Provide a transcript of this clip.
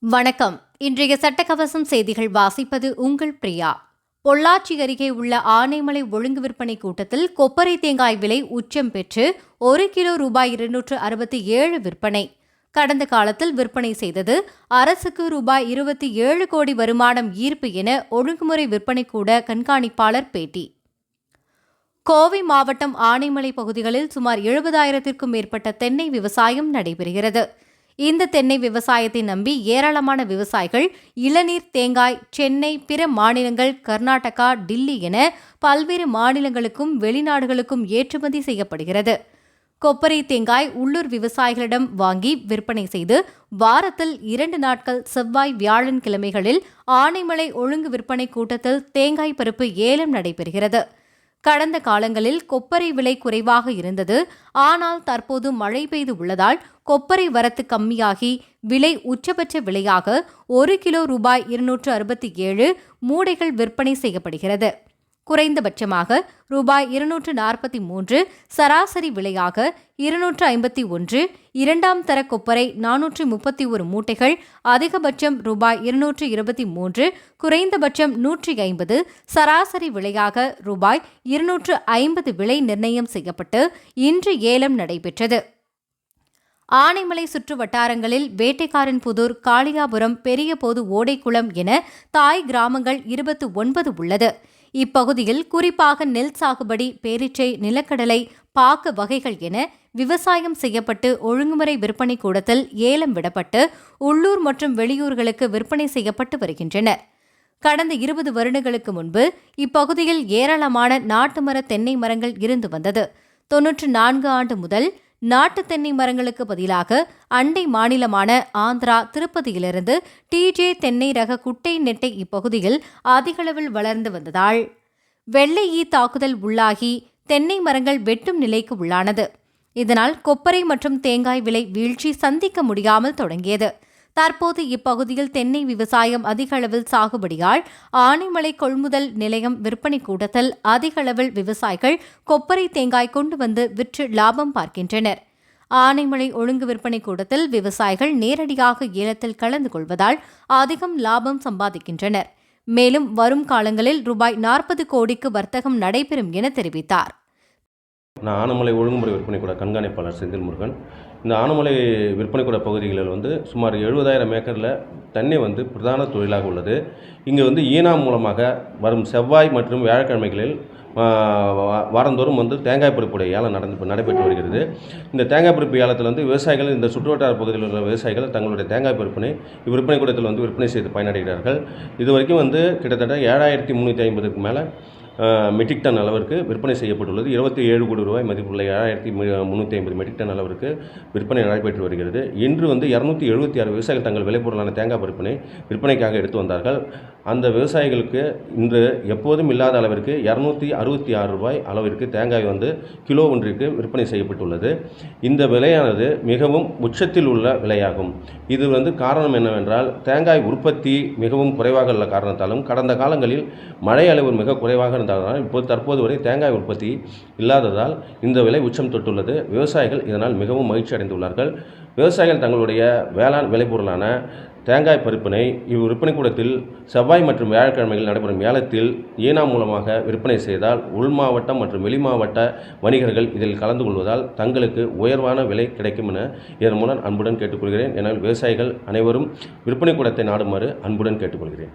வணக்கம். இன்றைய சட்டக்கவசம் செய்திகள் வாசிப்பது உங்கள் பிரியா. பொள்ளாச்சி அருகே உள்ள ஆனைமலை ஒழுங்கு விற்பனை கூட்டத்தில் கொப்பரை தேங்காய் விலை உச்சம் பெற்று ஒரு கிலோ ரூபாய் இருநூற்று அறுபத்தி ஏழு விற்பனை. கடந்த காலத்தில் விற்பனை செய்தது அரசுக்கு ரூபாய் இருபத்தி ஏழு கோடி வருமானம் ஈர்ப்பு என ஒழுங்குமுறை விற்பனை கூட கண்காணிப்பாளர் பேட்டி. கோவை மாவட்டம் ஆனைமலை பகுதிகளில் சுமார் எழுபதாயிரத்திற்கும் மேற்பட்ட தென்னை விவசாயம் நடைபெறுகிறது. இந்த தென்னை விவசாயத்தை நம்பி ஏராளமான விவசாயிகள் இளநீர் தேங்காய் சென்னை பிற மாநிலங்கள் கர்நாடகா டில்லி என பல்வேறு மாநிலங்களுக்கும் வெளிநாடுகளுக்கும் ஏற்றுமதி செய்யப்படுகிறது. கொப்பரை தேங்காய் உள்ளூர் விவசாயிகளிடம் வாங்கி விற்பனை செய்து வாரத்தில் இரண்டு நாட்கள் செவ்வாய் வியாழன் கிழமைகளில் ஆனைமலை ஒழுங்கு விற்பனை கூட்டத்தில் தேங்காய் பருப்பு ஏலம் நடைபெறுகிறது. கடந்த காலங்களில் கொப்பரை விலை குறைவாக இருந்தது. ஆனால் தற்போது மழை பெய்து உள்ளதால் கொப்பரை வரத்து கம்மியாகி விலை உச்சபட்ச விலையாக ஒரு கிலோ ரூபாய் இருநூற்று அறுபத்தி ஏழு மூடைகள் விற்பனை செய்யப்படுகிறது. குறைந்தபட்சமாக ரூபாய் இருநூற்று நாற்பத்தி மூன்று சராசரி விலையாக இருநூற்று ஐம்பத்தி ஒன்று இரண்டாம் தர கொப்பரை நானூற்று முப்பத்தி ஒரு மூட்டைகள் அதிகபட்சம் ரூபாய் இருநூற்று இருபத்தி மூன்று குறைந்தபட்சம் நூற்றி ஐம்பது சராசரி விலையாக ரூபாய் இருநூற்று ஐம்பது விலை நிர்ணயம் செய்யப்பட்டு இன்று ஏலம் நடைபெற்றது. ஆனைமலை சுற்று வட்டாரங்களில் வேட்டைக்காரன் புதூர் காளியாபுரம் பெரியபோது ஓடைக்குளம் என தாய் கிராமங்கள் இருபத்து ஒன்பது உள்ளது. இப்பகுதியில் குறிப்பாக நெல் சாகுபடி பேரிச்சை நிலக்கடலை பாக்கு வகைகள் என விவசாயம் செய்யப்பட்டு ஒழுங்குமுறை விற்பனை கூடத்தில் ஏலம் விடப்பட்டு உள்ளூர் மற்றும் வெளியூர்களுக்கு விற்பனை செய்யப்பட்டு வருகின்றன கடந்த இருபது வருடங்களுக்கு முன்பு இப்பகுதியில் ஏராளமான நாட்டு மர தென்னை மரங்கள் இருந்து வந்தது. தொன்னூற்று நான்கு ஆண்டு முதல் நாட்டு தென்னை மரங்களுக்கு பதிலாக அண்டை மாநிலமான ஆந்திரா திருப்பதியிலிருந்து டிஜே தென்னை ரக குட்டை நெட்டை இப்பகுதியில் அதிகளவில் வளர்ந்து வந்ததால் வெள்ளை ஈ தாக்குதல் உள்ளாகி தென்னை மரங்கள் வெட்டும் நிலைக்கு உள்ளானது. இதனால் கொப்பரை மற்றும் தேங்காய் விலை வீழ்ச்சி சந்திக்க முடியாமல் தொடங்கியது. தற்போது இப்பகுதியில் தென்னை விவசாயம் அதிக அளவில் சாகுபடியால் ஆனைமலை கொள்முதல் நிலையம் விற்பனை கூட்டத்தில் அதிக அளவில் விவசாயிகள் கொப்பரை தேங்காய் கொண்டு வந்து விற்று லாபம் பார்க்கின்றனர். ஆனைமலை ஒழுங்கு விற்பனை கூடத்தில் விவசாயிகள் நேரடியாக ஏலத்தில் கலந்து கொள்வதால் அதிகம் லாபம் சம்பாதிக்கின்றனர். மேலும் வரும் காலங்களில் ரூபாய் நாற்பது கோடிக்கு வர்த்தகம் நடைபெறும் என தெரிவித்தார். நான் ஆனமலை ஒழுங்குமுறை விற்பனை கூட கண்காணிப்பாளர் செந்தில் முருகன் இந்த ஆனமலை விற்பனை கூட பகுதிகளில் வந்து சுமார் எழுபதாயிரம் ஏக்கரில் தண்ணி வந்து பிரதான தொழிலாக உள்ளது. இங்கே வந்து ஈனா மூலமாக வரும் செவ்வாய் மற்றும் வியாழக்கிழமைகளில் வாரந்தோறும் வந்து தேங்காய் பருப்புடைய ஏலம் நடந்து நடைபெற்று வருகிறது. இந்த தேங்காய் பருப்பு ஏலத்தில் வந்து விவசாயிகள் இந்த சுற்றுவட்டார பகுதியில் உள்ள விவசாயிகள் தங்களுடைய தேங்காய் பருப்பினை விற்பனை கூடத்தில் வந்து விற்பனை செய்து பயனடைகிறார்கள். இது வரைக்கும் வந்து கிட்டத்தட்ட ஏழாயிரத்தி முந்நூற்றி ஐம்பதுக்கு மேலே மெட்ரிக் டன் அளவிற்கு விற்பனை செய்யப்பட்டுள்ளது. இருபத்தி ஏழு கோடி ரூபாய் மதிப்புள்ள ஏழாயிரத்தி முந்நூற்றி ஐம்பது மெட்ரிக் டன் அளவிற்கு விற்பனை நடைபெற்று வருகிறது. இன்று வந்து இரநூத்தி எழுபத்தி ஆறு விவசாயிகள் தங்கள் விளைபொருளான தேங்காய் பருப்பினை விற்பனைக்காக எடுத்து வந்தார்கள். அந்த விவசாயிகளுக்கு இன்று எப்போதும் இல்லாத அளவிற்கு இரநூத்தி அறுபத்தி ஆறு ரூபாய் அளவிற்கு தேங்காய் வந்து கிலோ ஒன்றிற்கு விற்பனை செய்யப்பட்டுள்ளது. இந்த விலையானது மிகவும் உச்சத்தில் உள்ள விலையாகும். இது வந்து காரணம் என்னவென்றால் தேங்காய் உற்பத்தி மிகவும் குறைவாக உள்ள காரணத்தாலும் கடந்த காலங்களில் மழை அளவு மிக குறைவாக இருந்ததால் இப்போது தற்போது வரை தேங்காய் உற்பத்தி இல்லாததால் இந்த விலை உச்சம் தொட்டுள்ளது. விவசாயிகள் இதனால் மிகவும் மகிழ்ச்சி அடைந்துள்ளார்கள். விவசாயிகள் தங்களுடைய வேளாண் விளைபொருளான தேங்காய் பருப்பினை இவ் விற்பனை கூடத்தில் செவ்வாய் மற்றும் வியாழக்கிழமைகளில் நடைபெறும் ஏலத்தில் ஈனா மூலமாக விற்பனை செய்தால் உள் மாவட்டம் மற்றும் வெளி மாவட்ட வணிகர்கள் இதில் கலந்து கொள்வதால் தங்களுக்கு உயர்வான விலை கிடைக்கும் என இதன் மூலம் அன்புடன் கேட்டுக்கொள்கிறேன். எனவே விவசாயிகள் அனைவரும் விற்பனை கூடத்தை நாடுமாறு அன்புடன் கேட்டுக்கொள்கிறேன்.